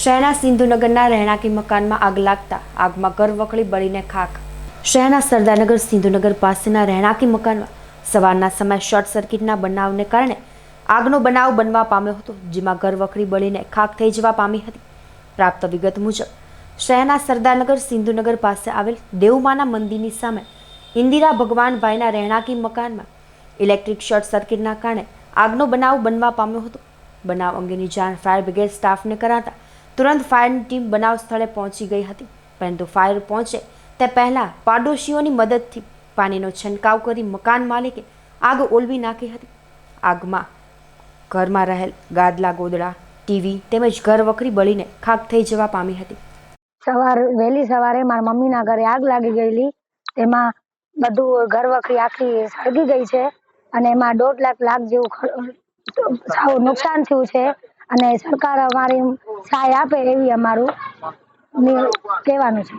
શહેરના સિંધુનગરના રહેણાંકી મકાનમાં આગ લાગતા આગમાં વખડી બળીને ખાખ. શહેરના સરદારનગર સિંધુનગર પાસેના રહેણાંકી મકાનમાં સવારના સમયે શોર્ટ સર્કિટના બનાવને કારણે આગનો બનાવ બનવા પામ્યો હતો, જેમાં વખડી બળીને ખાખ થઈ જવા પામી હતી. પ્રાપ્ત વિગત મુજબ શહેરના સરદારનગર સિંધુનગર પાસે આવેલ દેવમાના મંદિરની સામે ઇન્દિરા ભગવાનભાઈના રહેણાંકી મકાનમાં ઇલેક્ટ્રિક શોર્ટ સર્કિટના કારણે આગનો બનાવ બનવા પામ્યો હતો. બનાવ અંગેની જાણ ફાયર બ્રિગેડ સ્ટાફને કરાતા તુરંત ફાયરની ટીમ બનાવ સ્થળે પહોંચી ગઈ હતી. પરંતુ ફાયર પહોંચે તે પહેલાં પાડોશીઓની મદદથી પાણીનો છંટકાવ કરી મકાન માલિકે આગ ઓલવી નાખી હતી. આગમાં ઘરમાં રહેલ ગાદલા ગોદડા, ટીવી તેમજ ઘર વખરી બળીને ખાક થઈ જવા પામી હતી. સવાર, વહેલી સવારે મારા મમ્મીના ઘરે આગ લાગી ગયેલી. તેમાં બધું ઘર વખરી આખી સળગી ગઈ છે અને એમાં દોઢ લાખ લાખ જેવું નુકસાન થયું છે. અને સરકાર અમારી સહાય આપે એવી અમારું કહેવાનું છે.